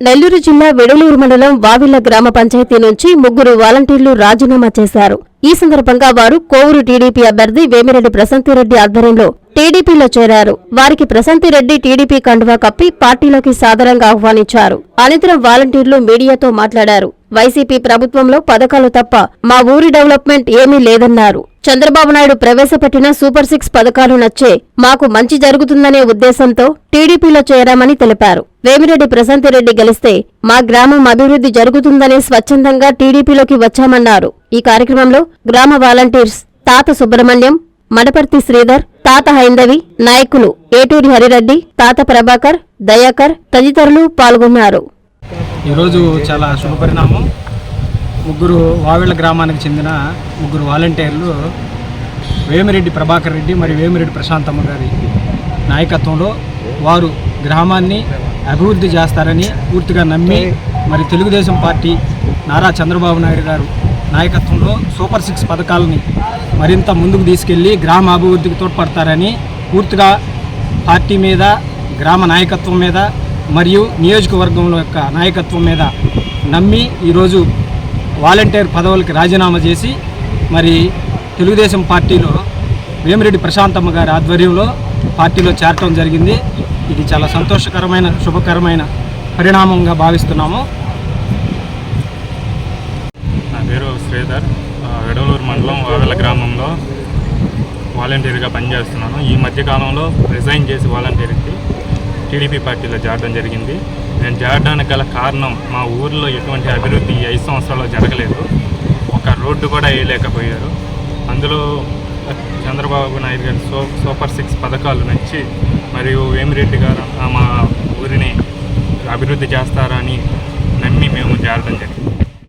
నెల్లూరు జిల్లా వెడలూరు మండలం వావిళ్ళ గ్రామ పంచాయతీ నుంచి ముగ్గురు వాలంటీర్లు రాజీనామా చేశారు. ఈ సందర్భంగా వారు కోవూరు టీడీపీ అభ్యర్థి వేమిరెడ్డి ప్రశాంతిరెడ్డి ఆధ్వర్యంలో టీడీపీలో చేరారు. వారికి ప్రశాంతిరెడ్డి టీడీపీ కండువా కప్పి పార్టీలోకి సాదరంగా ఆహ్వానించారు. అనంతరం వాలంటీర్లు మీడియాతో మాట్లాడారు. వైసీపీ ప్రభుత్వంలో పథకాలు తప్ప మా ఊరి డెవలప్మెంట్ ఏమీ లేదన్నారు. చంద్రబాబు నాయుడు ప్రవేశపెట్టిన సూపర్ సిక్స్ పథకాలు నచ్చే మాకు మంచి జరుగుతుందనే ఉద్దేశంతో టీడీపీలో చేరామని తెలిపారు. వేమిరెడ్డి ప్రశాంతిరెడ్డి గెలిస్తే మా గ్రామం అభివృద్ధి జరుగుతుందనే స్వచ్ఛందంగా టీడీపీలోకి వచ్చామన్నారు. ఈ కార్యక్రమంలో గ్రామ వాలంటీర్స్ తాత సుబ్రహ్మణ్యం మడపర్తి శ్రీధర్ తాత హైందవి నాయకులు ఏటూరి హరిరెడ్డి తాత ప్రభాకర్ దయాకర్ తదితరులు పాల్గొన్నారు. ఈరోజు చాలా శుభపరిణామం. ముగ్గురు వావిళ్ళ గ్రామానికి చెందిన ముగ్గురు వాలంటీర్లు వేమిరెడ్డి ప్రభాకర్ రెడ్డి మరియు వేమిరెడ్డి ప్రశాంతమ్మ గారి నాయకత్వంలో వారు గ్రామాన్ని అభివృద్ధి చేస్తారని పూర్తిగా నమ్మి మరి తెలుగుదేశం పార్టీ నారా చంద్రబాబు నాయుడు గారు నాయకత్వంలో సూపర్ సిక్స్ పథకాలని మరింత ముందుకు తీసుకెళ్ళి గ్రామ అభివృద్ధికి తోడ్పడతారని పూర్తిగా పార్టీ మీద గ్రామ నాయకత్వం మీద మరియు నియోజకవర్గంలో యొక్క నాయకత్వం మీద నమ్మి ఈరోజు వాలంటీర్ పదవులకి రాజీనామా చేసి మరి తెలుగుదేశం పార్టీలో వేమిరెడ్డి ప్రశాంతమ్మ గారి ఆధ్వర్యంలో పార్టీలో చేరటం జరిగింది. ఇది చాలా సంతోషకరమైన శుభకరమైన పరిణామంగా భావిస్తున్నాము. నా పేరు శ్రీధర్. ఆ, మండలం వావెల గ్రామంలో వాలంటీర్గా పనిచేస్తున్నాను. ఈ మధ్యకాలంలో రిజైన్ చేసి వాలంటీర్కి టీడీపీ పార్టీలో చేరడం జరిగింది. నేను చేరడానికి గల కారణం మా ఊర్లో ఎటువంటి అభివృద్ధి ఐదు సంవత్సరాల్లో జరగలేదు. ఒక రోడ్డు కూడా వేయలేకపోయారు. అందులో చంద్రబాబు నాయుడు గారి సో సూపర్ సిక్స్ పథకాలు నచ్చి మరియు వేమిరెడ్డి గారు మా ఊరిని అభివృద్ధి చేస్తారని నమ్మి మేము చేరడం జరిగింది.